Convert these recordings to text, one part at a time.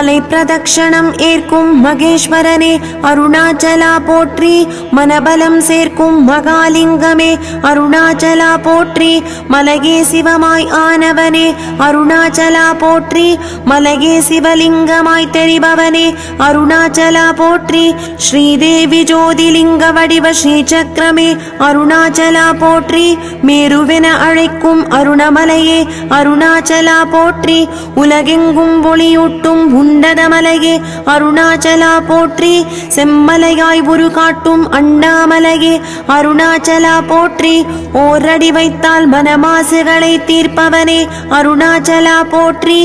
மாலை பிரதக்ஷணம் ஏற்கும் மகேஸ்வரனே அருணாச்சலா போற்றி மனபலம் சேர்க்கும் மகாலிங்கமே அருணாச்சலா போற்றி மலகே சிவமாய் ஆனவனே அருணாச்சலா போற்றி மலகே சிவலிங்கமாய் தெரிபவனே அருணாச்சலா போற்றி ஸ்ரீதேவி ஜோதிலிங்க வடிவ ஸ்ரீசக்கரமே அருணாச்சலா போற்றி மேருவென அழைக்கும் அருணமலையே அருணாச்சலா போற்றி உலகெங்கும் ஒளியூட்டும் உன் உண்டதமலையே அருணாச்சலா போற்றி. செம்மலையாய் உரு காட்டும் அண்ணாமலையே அருணாச்சலா போற்றி. ஓரடி வைத்தால் மனமாசுகளை தீர்ப்பவனே அருணாச்சலா போற்றி.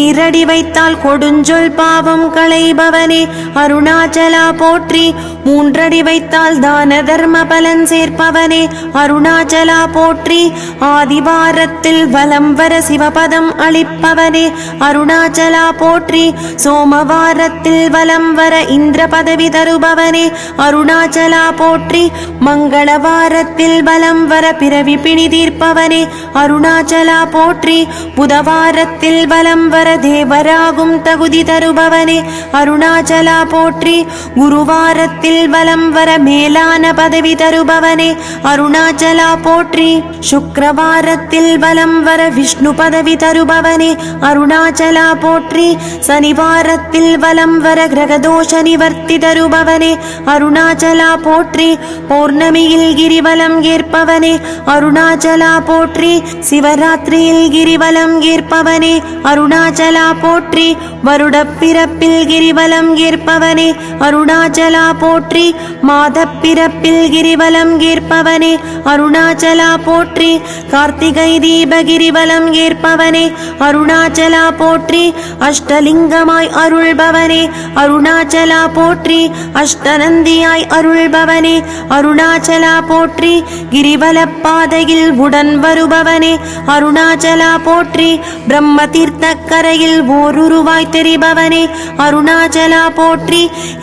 ஈரடி வைத்தால் கொடுஞ்சொல் பாவம் களைபவனே அருணாச்சலா போற்றி. மூன்றடி வைத்தால் தான தர்ம பலன் சேர்ப்பவனே அருணாச்சலா போற்றி. ஆதிவாரத்தில் வலம் வர சிவபதம் அளிப்பவனே அருணாச்சலா போற்றி. சோமவாரத்தில் வலம் வர இந்திர பதவி தருபவனே அருணாச்சலா போற்றி மங்களவாரத்தில் வலம் வர பிறவி பிணி தீர்ப்பவனே அருணாச்சலா போற்றி புதவாரத்தில் வலம் வர தேவராகும் தகுதி தருபவனே அருணாச்சலா போற்றி குருவாரத்தில் வலம் வர மேலான பதவி தருபவனே அருணாச்சலா போற்றி சுக்கிரவாரத்தில் வலம் வர விஷ்ணு பதவி தருபவனே அருணாச்சலா போற்றி சனிவார வாரத்தில் வலம் வர கிரகதோஷ நிவர்த்தி தருபவனே அருணாச்சலா போற்றி பௌர்ணமியில் கிரிவலம் ஏற்பவனே. அருணாச்சலா போற்றி சிவராத்திரியில் கிரிவலம் ஏற்பவனே. அருணாச்சலா போற்றி வருடப் பிறப்பில் கிரிவலம் ஏற்பவனே. அருணாச்சலா போற்றி மாதப் பிறப்பில் கிரிவலம் ஏற்பவனே. அருணாச்சலா போற்றி கார்த்திகை தீப கிரிவலம் ஏற்பவனே. அருணாச்சலா போற்றி அஷ்டலிங்கமாய் அருள்பவனே அருணாச்சலா போற்றி. அஷ்டநந்தியாய் அருள்பவனே அருணாச்சலா போற்றி. கிரிவல பாதையில் உடன் வருபவனே அருணாச்சலா போற்றி. பிரம்ம தீர்த்த கரையில் ஓருருவாய் தெரிபவனே அருணாச்சலா போற்றி.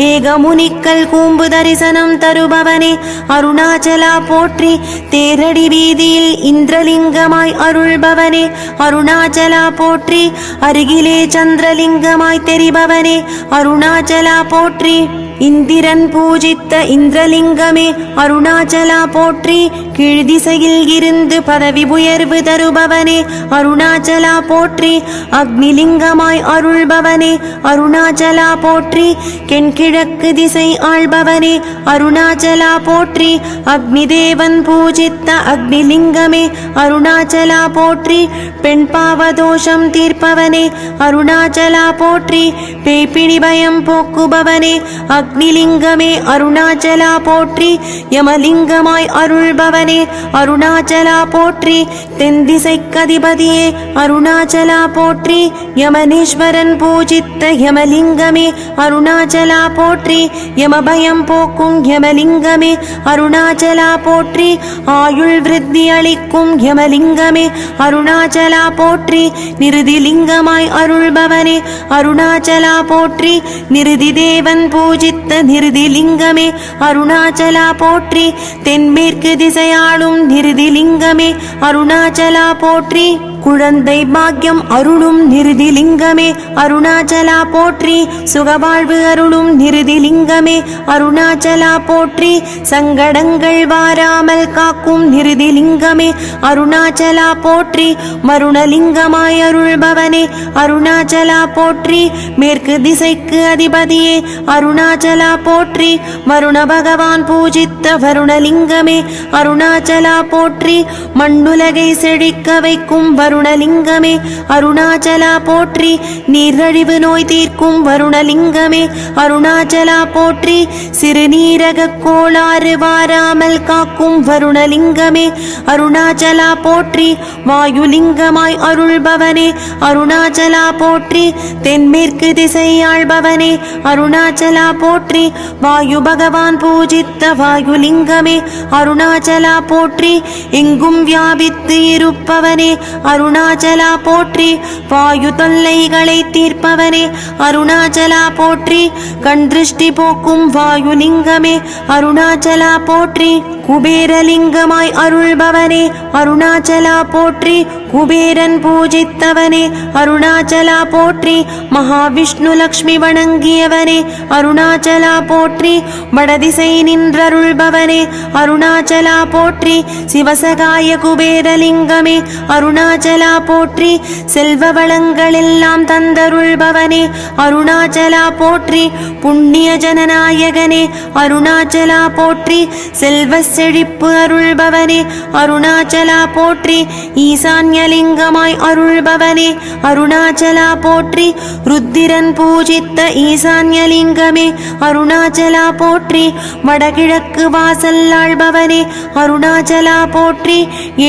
ஏகமுனிக்கல் கூம்பு தரிசனம் தருபவனே அருணாச்சலா போற்றி. தேரடி வீதியில் இந்திரலிங்கமாய் அருள்பவனே அருணாச்சலா போற்றி. அருகிலே சந்திரலிங்கமாய் தெரிபவனே அருணாச்சலா போற்றி. இந்திரன் பூஜித்த இந்திரலிங்கமே அருணாச்சலா போற்றி கீழ்திசையில் இருந்து பதவி உயர்வு தருபவனே. அருணாச்சலா போற்றி அக்னிலிங்கமாய் அருள்பவனே. அருணாச்சலா போற்றி கெண்கிழக்கு திசை ஆள்பவனே. அருணாச்சலா போற்றி அக்னிதேவன் பூஜித்த அக்னிலிங்கமே. அருணாச்சலா போற்றி பெண் பாவதோஷம் தீர்ப்பவனே. அருணாச்சலா போற்றி பேய்பிணி பயம் போக்குபவனே. அக் அக்னிலிங்கமே அருணாச்சலா போற்றி யமலிங்கமாய் அருள்பவனே அருணாச்சலா போற்றி தென் திசைக்கதிபதியே அருணாச்சலா போற்றி யமனேஸ்வரன் பூஜித்த யமலிங்கமே அருணாச்சலா போற்றி யமபயம் போக்கும் யமலிங்கமே அருணாச்சலா போற்றி ஆயுள் விருத்தி அளிக்கும் யமலிங்கமே அருணாச்சலா போற்றி நிருதிலிங்கமாய் அருள்பவனே அருணாச்சலா போற்றி நிருதி தேவன் பூஜித்த நித்த நிறுதி லிங்கமே. அருணாச்சலா போற்றி தென்மேற்கு திசையாளும் நிறுதி லிங்கமே. அருணாச்சலா போற்றி. குழந்தை பாக்கியம் அருளும் நிருதிலிங்கமே அருணாச்சலா போற்றி. சுகவாழ்வு அருளும் நிருதிலிங்கமே அருணாச்சலா போற்றி. சங்கடங்கள் வாராமல் காக்கும் நிருதிலிங்கமே அருணாச்சலா போற்றி. மருணலிங்கமாய் அருள்பவனே அருணாச்சலா போற்றி. மேற்கு திசைக்கு அதிபதியே அருணாச்சலா போற்றி. வருண பகவான் பூஜித்த வருணலிங்கமே அருணாச்சலா போற்றி. மண்ணுலகை செழிக்க வைக்கும் அருணலிங்கமே அருணாச்சலா போற்றி நீரழிவு நோய் தீர்க்கும் வருணலிங்கமே அருணாச்சலா போற்றி சிறுநீரக கோளாறு வாராமல் காக்கும் வருணலிங்கமே அருணாச்சலா போற்றி வாயுலிங்கமாய் அருள்பவனே அருணாச்சலா போற்றி தென்மேற்கு திசையாள்பவனே அருணாச்சலா போற்றி வாயு பகவான் பூஜித்த வாயுலிங்கமே அருணாச்சலா போற்றி எங்கும் வியாபித்து இருப்பவனே அருணாச்சலா போற்றி. வாயு தொல்லைகளை தீர்ப்பவனே. அருணாச்சலா போற்றி. கண் திருஷ்டி போக்கும் வாயு லிங்கமே. அருணாச்சலா போற்றி. குபேரலிங்கமாய் அருள்பவனே. அருணாச்சலா போற்றி. குபேரன் பூஜித்தவனே. அருணாச்சலா போற்றி. மகாவிஷ்ணு லக்ஷ்மி வணங்கியவனே. அருணாச்சலா போற்றி. வடதிசை நின்றருள்பவனே. அருணாச்சலா போற்றி. சிவசகாய குபேரலிங்கமே அருணாச்சல அருணாச்சலா போற்றி செல்வ வளங்களெல்லாம் தந்தருள்பவனே அருணாச்சலா போற்றி புண்ணிய ஜனநாயகனே அருணாச்சலா போற்றி செல்வ செழிப்பு அருள்பவனே அருணாச்சலா போற்றி ஈசான்யலிங்கமாய் அருள்பவனே அருணாச்சலா போற்றி ருத்திரன் பூஜித்த ஈசான்யலிங்கமே அருணாச்சலா போற்றி வடகிழக்கு வாசல் ஆள்பவனே அருணாச்சலா போற்றி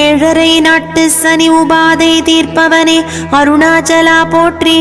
ஏழரை நாட்டு சனி உபா பாதை தீர்ப்பவனே அருணாச்சலா போற்றி.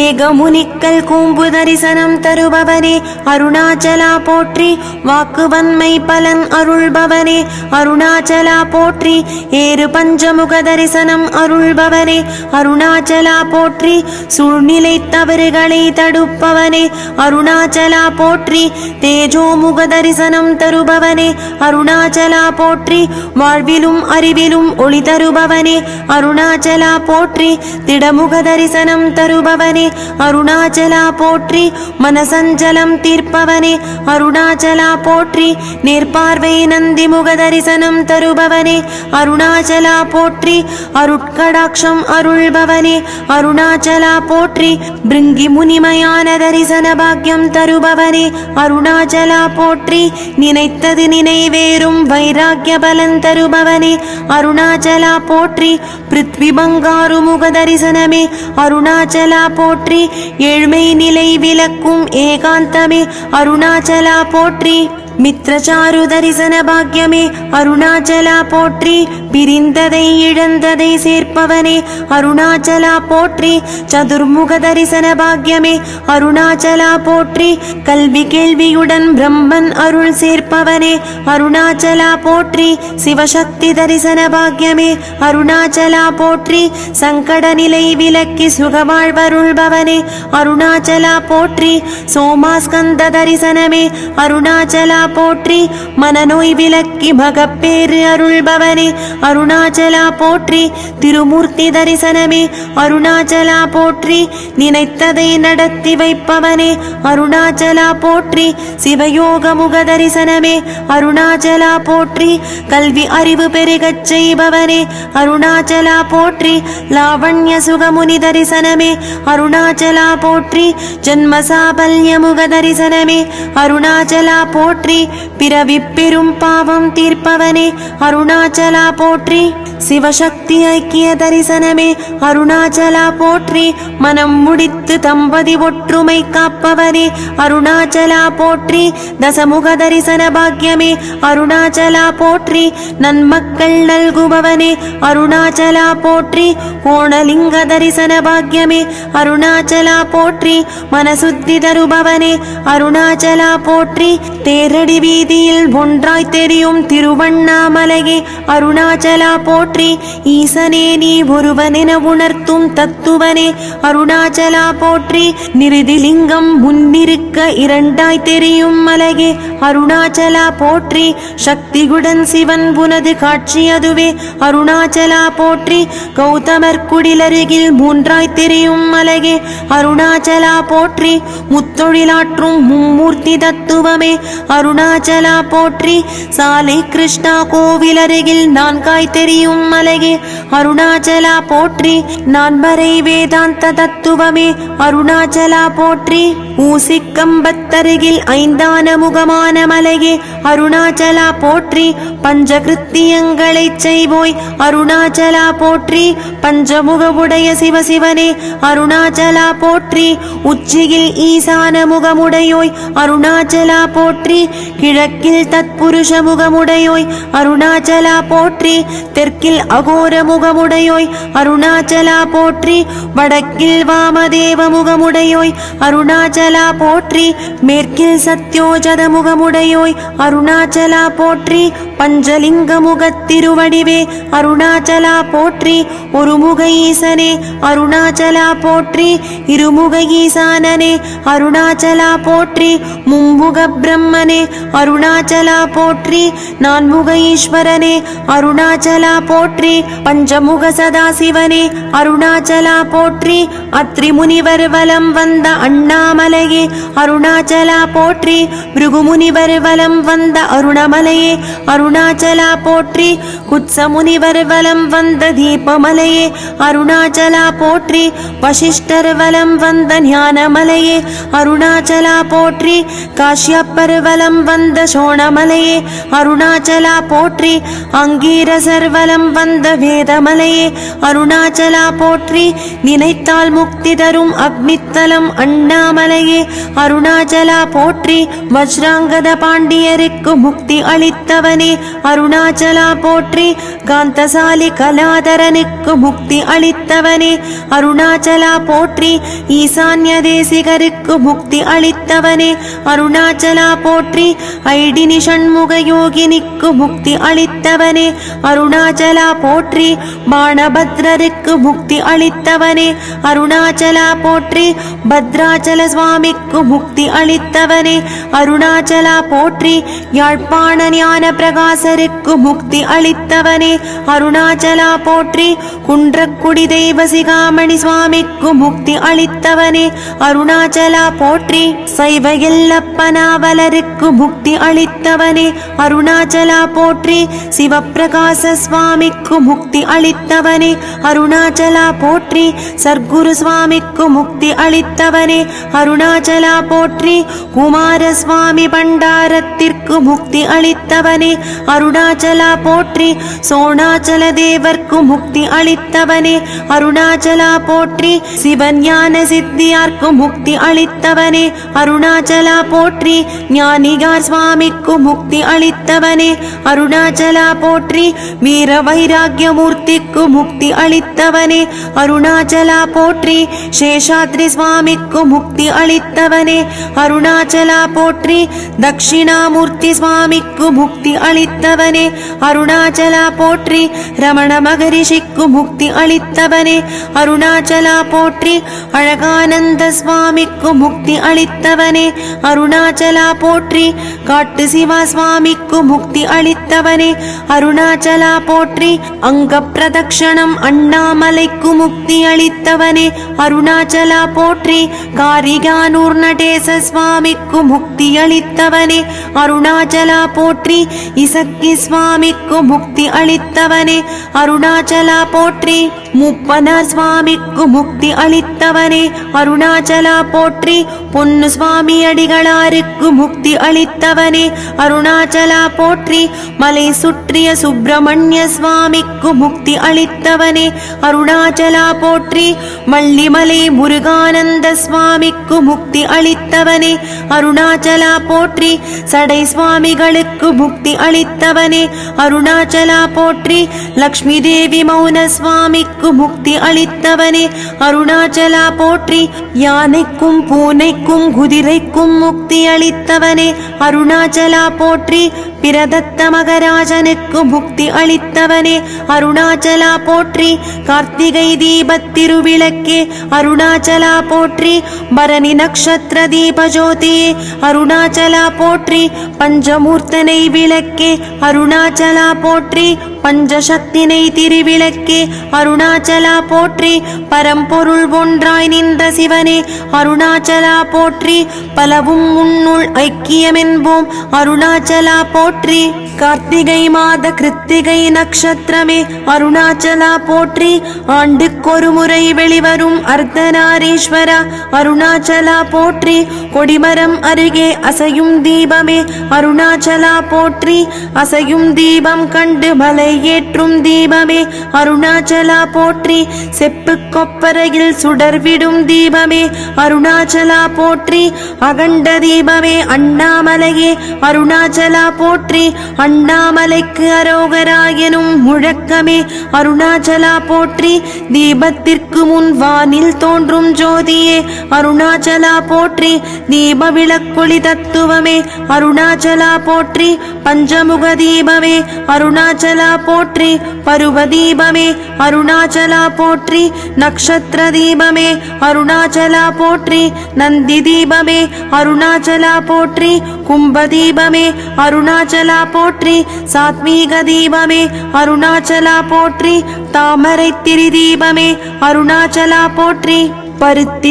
ஏகமுனிக்கல் கூம்பு தரிசனம் தருபவனே அருணாச்சலா போற்றி வாக்குவன்மை பலன் அருள்பவனே அருணாச்சலா போற்றி ஏறு பஞ்சமுக தரிசனம் அருள்பவனே அருணாச்சலா போற்றி சூழ்நிலை தவறுகளை தடுப்பவனே அருணாச்சலா போற்றி தேஜோமுக தரிசனம் தருபவனே அருணாச்சலா போற்றி வாழ்விலும் அறிவிலும் ஒளி தருபவனே அருணாச்சலா போற்றி திடமுக தரிசனம் தருபவனே தீர்ப்பவனே அருணாச்சலா போற்றி மனசஞ்சலம் தீர்ப்பவனே அருணாச்சலா போற்றி நேர்பார்வை நந்தி முக தரிசனம் தருபவனே அருணாச்சலா போற்றி அருட்கடாட்சம் அருள்பவனே அருணாச்சலா போற்றி பிருங்கி முனிமையான தரிசன பாக்கியம் தருபவனே அருணாச்சலா போற்றி நினைத்தது நினைவேறும் வைராக்கிய பலன் தருபவனே அருணாச்சலா போற்றி பிருத்வி பங்காரு முக தரிசனமே அருணாச்சலா போ போற்றி. ஏழ்மை நிலை விளக்கும் ஏகாந்தமே. அருணாச்சலா போற்றி. மித்ரச்சாரு தரிசன பாக்கியமே அருணாச்சலா போற்றி பிரிந்ததை இழந்ததை சேர்ப்பவனே அருணாச்சலா போற்றி சதுர்முக தரிசன பாக்கியமே அருணாச்சலா போற்றி கல்வி கேள்வியுடன் பிரம்மன் அருள் சேர்ப்பவனே அருணாச்சலா போற்றி சிவசக்தி தரிசன பாக்கியமே அருணாச்சலா போற்றி சங்கட நிலை விலக்கி சுகவாழ்வருள்பவனே அருணாச்சலா போற்றி சோமாஸ்கந்த தரிசனமே அருணாச்சலா போற்றி மனநோய் விலக்கி மகப்பேறு அருள்பவனே. அருணாச்சலா போற்றி திருமூர்த்தி தரிசனமே. அருணாச்சலா போற்றி நினைத்ததை நடத்தி வைப்பவனே. அருணாச்சலா போற்றி சிவயோக முக தரிசனமே. அருணாச்சலா போற்றி கல்வி அறிவு பெருகச் செய்பவனே. அருணாச்சலா போற்றி லாவண்ய சுகமுனி தரிசனமே. அருணாச்சலா போற்றி ஜன்ம முக தரிசனமே. அருணாச்சலா போற்றி பிறவி பெரும் பாவம் தீர்ப்பவனே அருணாச்சலா போற்றி. சிவசக்தி ஐக்கிய தரிசனமே அருணாச்சலா போற்றி மனம் முடித்து தம்பதி ஒற்றுமை காப்பவரே அருணாச்சலா போற்றி தசமுக தரிசன பாக்கியமே அருணாச்சலா போற்றி நன்மக்கள் நல்குபவனே அருணாச்சலா போற்றி கோணலிங்க தரிசன பாக்கியமே அருணாச்சலா போற்றி மனசுத்தி தருபவனே அருணாச்சலா போற்றி தேரடி வீதியில் ஒன்றாய் தெரியும் திருவண்ணாமலையே அருணாச்சலா போற்றி போற்றி. ஈசனே நீ ஒருவனென உணர்த்தும் தத்துவனே. அருணாச்சலா போற்றி. நிருதிலிங்கம் முன்னிருக்க இரண்டாய் தெரியும் மலகே அருணாச்சலா போற்றி. சக்திகுடன் சிவன் புனது காட்சி அதுவே. அருணாச்சலா போற்றி. கௌதமர் குடிலருகில் மூன்றாய் தெரியும் மலகே அருணாச்சலா போற்றி. முத்தொழிலாற்றும் மும்மூர்த்தி தத்துவமே. அருணாச்சலா போற்றி. சாலை கிருஷ்ணா கோவில் அருகில் நான்காய் தெரியும் போற்றும் மலையே அருணாச்சலா போற்றி. நான்மறை வேதாந்த தத்துவமே அருணாச்சலா போற்றி. ஊசிக்கம்பத்தருகில் ஐந்தான முகமான மலையே அருணாச்சலா போற்றி. பஞ்சகிருத்தியங்களைச் செய்வோய் அருணாச்சலா போற்றி. பஞ்சமுகமுடைய சிவசிவனே அருணாச்சலா போற்றி. உச்சியில் ஈசான முகமுடையோய் அருணாச்சலா போற்றி. கிழக்கில் தத்புருஷ முகமுடையோய் அருணாச்சலா போற்றி. தெற்கு தெற்கில் அகோர முகமுடையோய் அருணாச்சலா போற்றி வடக்கில் வாமதேவ முகமுடையோய் அருணாச்சலா போற்றி மேற்கில் சத்யோஜத முகமுடையோய் அருணாச்சலா போற்றி பஞ்சலிங்க முகத்திருவடிவே அருணாச்சலா போற்றி ஒருமுக ஈசனே அருணாச்சலா போற்றி இருமுக ஈசானனே அருணாச்சலா போற்றி மும்முக பிரம்மனே அருணாச்சலா போற்றி நான்முக ஈஸ்வரனே அருணாச்சலா போற்றி. பஞ்சமுக சதாசிவனே அருணாச்சலா போற்றி. அத்ரி முனிவர் வலம் வந்த அண்ணாமலையே அருணாச்சலா போற்றி. பிருகுமுனிவர் வலம் வந்த அருணமலையே அருணாச்சலா போற்றி. குத்ச முனிவர் வலம் வந்த தீபமலையே அருணாச்சலா போற்றி. வசிஷ்டர் வலம் வந்த ஞானமலையே அருணாச்சலா போற்றி. காஷ்யப்பர் வலம் வந்த சோணமலையே அருணாச்சலா போற்றி. அங்கீரசர் வலம் வந்த வேதமலையே அருணாச்சலா போற்றி நினைத்தால் முக்தி தரும் அக்னித்தலம் அண்ணாமலையே. அருணாச்சலா போற்றி வஜ்ராங்கத பாண்டியருக்கு முக்தி அளித்தவனே. அருணாச்சலா போற்றி காந்தசாலி கலாதரனுக்கு முக்தி அளித்தவனே. அருணாச்சலா போற்றி ஈசான்ய தேசிகருக்கு முக்தி அளித்தவனே. அருணாச்சலா போற்றி ஐடினி சண்முக யோகினிக்கு முக்தி அளித்தவனே. அருணாச்சல அருணாச்சலா போற்றி பாணபத்ரருக்கு முக்தி அளித்தவனே. அருணாச்சலா போற்றி பத்ராச்சல சுவாமிக்கு முக்தி அளித்தவனே. அருணாச்சலா போற்றி யாழ்ப்பாண ஞான பிரகாசருக்கு முக்தி அளித்தவனே. அருணாச்சலா போற்றி குன்றக்குடி தெய்வ சிகாமணி சுவாமிக்கு முக்தி அளித்தவனே. அருணாச்சலா போற்றி சைவ எல்லப்பனாவலருக்கு முக்தி அளித்தவனே. அருணாச்சலா போற்றி சிவப்பிரகாச சுவாமிக்கு முக்தி அளித்தவனே அருணாச்சலா போற்றி சர்க்குரு சுவாமிக்கு முக்தி அளித்தவனே அருணாச்சலா போற்றி குமார சுவாமி பண்டாரத்திற்கு முக்தி அளித்தவனே அருணாச்சலா போற்றி சோணாச்சல தேவர்க்கு முக்தி அளித்தவனே அருணாச்சலா போற்றி சிவஞான சித்தியார்க்கு முக்தி அளித்தவனே அருணாச்சலா போற்றி ஞானிகார் சுவாமிக்கு முக்தி அளித்தவனே அருணாச்சலா போற்றி வீரவ வைராகியமூர்த்திக்கு முக்தி அளித்தவனே அருணாச்சலா போற்றி சேஷாத்ரி சுவாமிக்கு முக்தி அளித்தவனே அருணாச்சலா போற்றி தட்சிணாமூர்த்தி சுவாமிக்கு முக்தி அளித்தவனே அருணாச்சலா போற்றி ரமண மகரிஷிக்கு முக்தி அளித்தவனே அருணாச்சலா போற்றி அழகானந்த சுவாமிக்கு முக்தி அளித்தவனே அருணாச்சலா போற்றி காட்டு சிவா சுவாமிக்கு முக்தி அளித்தவனே அருணாச்சலா போற்றி அங்க பிரதக்ஷணம் அண்ணாமலைக்கு முக்தி அளித்தவனே அருணாச்சலா போற்றி காரிகானூர் நடேச சுவாமிக்கு முக்தி அளித்தவனே அருணாச்சலா போற்றி இசக்கி சுவாமிக்கு முக்தி அளித்தவனே அருணாச்சலா போற்றி முப்பனார் சுவாமிக்கு முக்தி அளித்தவனே அருணாச்சலா போற்றி பொன்னு சுவாமி அடிகளாருக்கு முக்தி அளித்தவனே அருணாச்சலா போற்றி மலை சுற்றிய சுப்பிரமணிய சுவாமி சுவாமிக்கு முக்தி அளித்தவனே அருணாச்சலா போற்றி வள்ளிமலை முருகானந்த சுவாமிக்கு முக்தி அளித்தவனே அருணாச்சலா போற்றி சடை சுவாமிகளுக்கு முக்தி அளித்தவனே அருணாச்சலா போற்றி லக்ஷ்மி தேவி மௌன சுவாமிக்கு முக்தி அளித்தவனே அருணாச்சலா போற்றி யானைக்கும் பூனைக்கும் குதிரைக்கும் முக்தி அளித்தவனே அருணாச்சலா போற்றி பிரதத்த மகராஜனுக்கு முக்தி அளித்தவன் அருணாச்சலா போற்றி. கார்த்திகை தீபத் திருவிளக்கே அருணாச்சலா போற்றி. பரணி நக்ஷத்திர தீப ஜோதியே அருணாச்சலா போற்றி. பஞ்சமூர்த்தனை விளக்கே அருணாச்சலா போற்றி. பஞ்சசக்தினை திருவிளக்கே அருணாச்சலா போற்றி பரம்பொருள் ஒன்றாய் நின்ற சிவனே அருணாச்சலா போற்றி பலவும் உன்னுள் ஐக்கியமென்போம். அருணாச்சலா போற்றி கார்த்திகை மாத கிருத்திகை நட்சத்திரமே அருணாச்சலா போற்றி ஆண்டுக்கொரு முறை வெளிவரும் அர்த்தநாரீஸ்வரா. அருணாச்சலா போற்றி கொடிமரம் அருகே அசையும் தீபமே அருணாச்சலா போற்றி அசையும் தீபம் கண்டு மலை ஏற்றும் தீபமே. அருணாச்சலா போற்றி செப்பு கொப்பரையில் சுடர்விடும் தீபமே. அருணாச்சலா போற்றி அகண்ட தீபமே. அண்ணாமலையே அருணாச்சலா போற்றி அண்ணாமலைக்கு அரோகராயனும் முழக்கமே. அருணாச்சலா போற்றி தீபத்திற்கு முன் வானில் தோன்றும் ஜோதியே. அருணாச்சலா போற்றி தீப விளக்கொளி தத்துவமே. அருணாச்சலா போற்றி பஞ்சமுக தீபமே. அருணாச்சலா போற்றி பருவ தீபமே அருணாச்சலா போற்றி நக்ஷத்திர தீபமே அருணாச்சலா போற்றி நந்தி தீபமே அருணாச்சலா போற்றி கும்ப தீபமே அருணாச்சலா போற்றி சாத்மீக தீபமே அருணாச்சலா போற்றி தாமரை திரி தீபமே அருணாச்சலா போற்றி. பருத்தி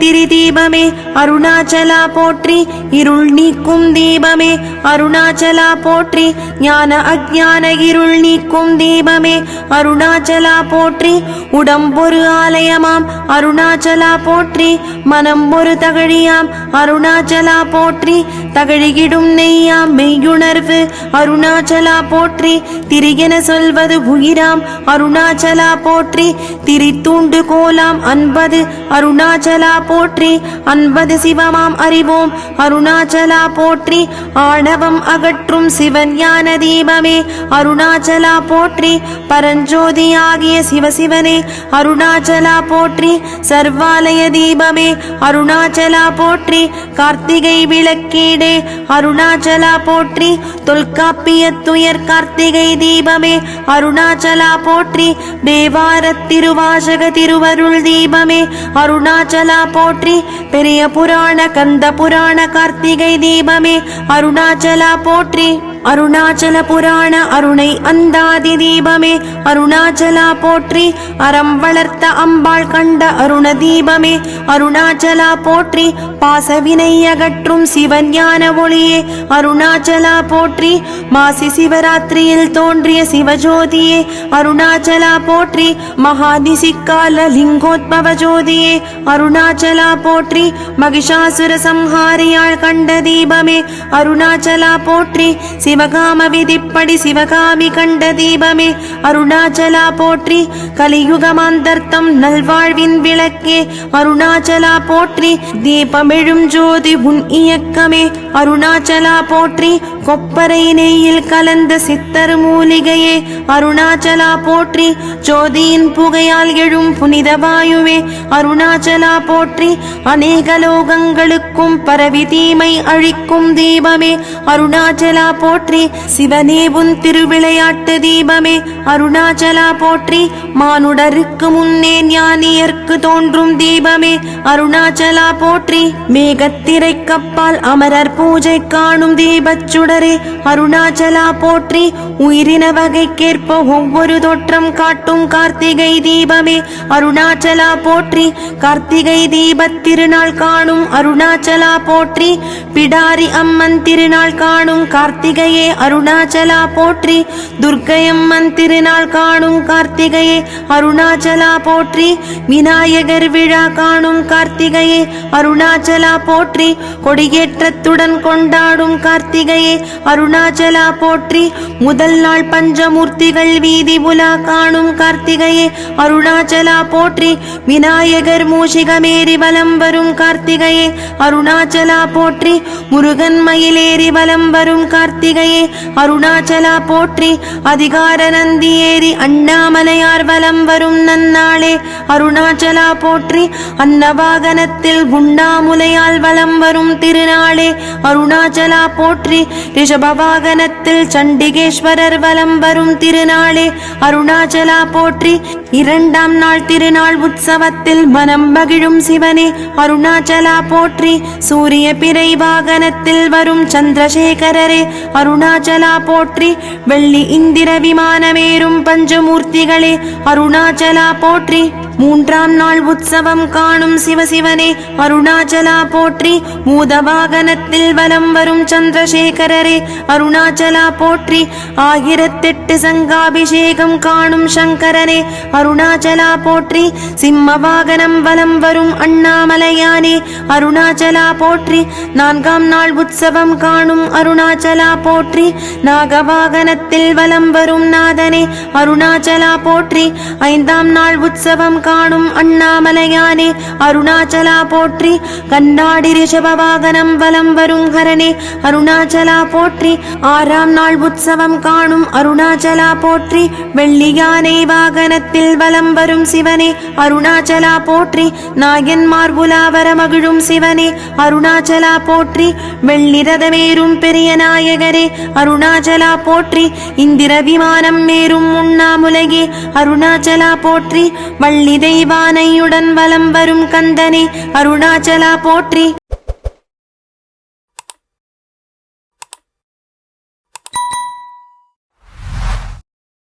திரி தீபமே அருணாச்சலா போற்றி இருள் நீக்கும் தீபமே அருணாச்சலா போற்றி ஞான அஜான இருள் நீக்கும் தீபமே அருணாச்சலா போற்றி உடம்பொரு ஆலயமாம் அருணாச்சலா போற்றி மனம் ஒரு தகழியாம் அருணாச்சலா போற்றி தகழிகிடும் நெய்யாம் மெய்யுணர்வு அருணாச்சலா போற்றி திரியென சொல்வது உயிராம் அருணாச்சலா போற்றி திரித்தூண்டு கோலாம் அன்பது அருணாச்சலா போற்றி அன்பது சிவமாம் அறிவோம். அருணாச்சலா போற்றி ஆணவம் அகற்றும் சிவன் ஞான தீபமே. அருணாச்சலா போற்றி பரஞ்சோதி ஆகிய சிவசிவனே. அருணாச்சலா போற்றி சர்வாலய தீபமே. அருணாச்சலா போற்றி கார்த்திகை விளக்கீடே. அருணாச்சலா போற்றி தொல்காப்பிய துயர் கார்த்திகை தீபமே. அருணாச்சலா போற்றி தேவார திருவாசக திருவருள் தீபமே. அருணாச்சலா போற்றி பெரிய புராண கந்த புராண கார்த்திகை தீபமே. அருணாச்சலா போற்றி. அருணாச்சல புராண அருணை அந்தாதி தீபமே. அருணாச்சலா போற்றி அறம் வளர்த்த அம்பாள் கண்ட அருண தீபமே. அருணாச்சலா போற்றி பாசவினை அகற்றும் சிவஞான ஒளியே. அருணாச்சலா போற்றி மாசி சிவராத்திரியில் தோன்றிய சிவஜோதியே. அருணாச்சலா போற்றி மகாதிசிக்கால லிங்கோத்பவ ஜோதியே. அருணாச்சலா போற்றி மகிஷாசுர சம்ஹாரியாள் கண்ட தீபமே. அருணாச்சலா போற்றி சிவகாம விதிப்படி சிவகாமி கண்ட தீபமே அருணாச்சலா போற்றி. கலியுகமாந்தர்த்தம் நல்வாழ்வின் விளக்கே அருணாச்சலா போற்றி. தீபமெழும் ஜோதி உன் இயக்கமே அருணாச்சலா போற்றி. கொப்பரை நெய்யில் கலந்த சித்தர் மூலிகையே அருணாச்சலா போற்றி. ஜோதியின் புகையால் எழும் புனித வாயுவே அருணாச்சலா போற்றி. அநேக லோகங்களுக்கும் பரவி தீமை அழிக்கும் தீபமே அருணாச்சலா போற்றி போற்றி சிவனே உன் திருவிளையாட்டு தீபமே. அருணாச்சலா போற்றி மானுடருக்கு முன்னே ஞானியர்க்கு தோன்றும் தீபமே. அருணாச்சலா போற்றி மேகத்திரை கப்பால் அமரர் பூஜை காணும் தீபச்சுடரே அருணாச்சலா போற்றி உயிரின வகைக்கேற்ப ஒவ்வொரு தோற்றம் காட்டும் கார்த்திகை தீபமே. அருணாச்சலா போற்றி கார்த்திகை தீபத் திருநாள் காணும். அருணாச்சலா போற்றி பிடாரி அம்மன் திருநாள் காணும். கார்த்திகை தாயே அருணாச்சலா போற்றி. துர்க்கையம்மன் திருநாள் காணும் கார்த்திகையே அருணாச்சலா போற்றி. விநாயகர் விழா காணும் கார்த்திகையே அருணாச்சலா போற்றி. கொடியேற்றத்துடன் கொண்டாடும் கார்த்திகையே அருணாச்சலா போற்றி. முதல் நாள் பஞ்சமூர்த்திகள் வீதி உலா காணும் கார்த்திகையே அருணாச்சலா போற்றி. விநாயகர் மூஷிகமேறி வலம் வரும் கார்த்திகையே அருணாச்சலா போற்றி. முருகன் மயிலேறி வலம் வரும் கார்த்திகை கார்த்திகையே அருணாச்சலா போற்றி அதிகார நந்தி ஏறி அண்ணாமலையார் வலம் வரும் நன்னாளே. அருணாச்சலா போற்றி அன்னவாகனத்தில் குண்டாமுலையால் வலம் வரும் திருநாளே. அருணாச்சலா போற்றி ரிஷபவாகனத்தில் சண்டிகேஸ்வரர் வலம் வரும் திருநாளே. அருணாச்சலா போற்றி இரண்டாம் நாள் திருநாள் உற்சவத்தில் மனம் மகிழும் சிவனே. அருணாச்சலா போற்றி சூரிய பிறை வாகனத்தில் வரும் சந்திரசேகரரே. அருணாச்சலா போற்றி வெள்ளி இந்திர விமானமேறும் பஞ்சமூர்த்திகளே அருணாச்சலா போற்றி மூன்றாம் நாள் உற்சவம் காணும் சிவசிவனே அருணாச்சலா போற்றி மூதவாகனத்தில் வலம் வரும் சந்திரசேகரரே அருணாச்சலா போற்றி ஆயிரத்தெட்டு சங்காபிஷேகம் காணும் சங்கரனே அருணாச்சலா போற்றி சிம்ம வாகனம் வலம் வரும் அண்ணாமலையானே அருணாச்சலா போற்றி நான்காம் நாள் உற்சவம் காணும் அருணாச்சலா போற்றி நாகவாகனத்தில் வலம் வரும் நாதனே அருணாச்சலா போற்றி ஐந்தாம் நாள் உற்சவம் காணும் அண்ணாமலையானே அருணாச்சலா போற்றி கண்ணாடி ரிஷபவாகனம் வலம் வரும் ஹரனே அருணாச்சலா போற்றி ஆறாம் நாள் உற்சவம் காணும் அருணாச்சலா போற்றி வெள்ளியானை வாகனத்தில் வலம் வரும் சிவனே அருணாச்சலா போற்றி நாயன்மார் உலாவர மகிழும் சிவனே அருணாச்சலா போற்றி வெள்ளிரதமேறும் பெரிய நாயகரே அருணாச்சலா போற்றி இந்திர விமானம் மேறும் உண்ணாமுலகே அருணாச்சலா போற்றி வள்ளி தெய்வானையுடன் வலம் வரும் கந்தனே அருணாச்சலா போற்றி.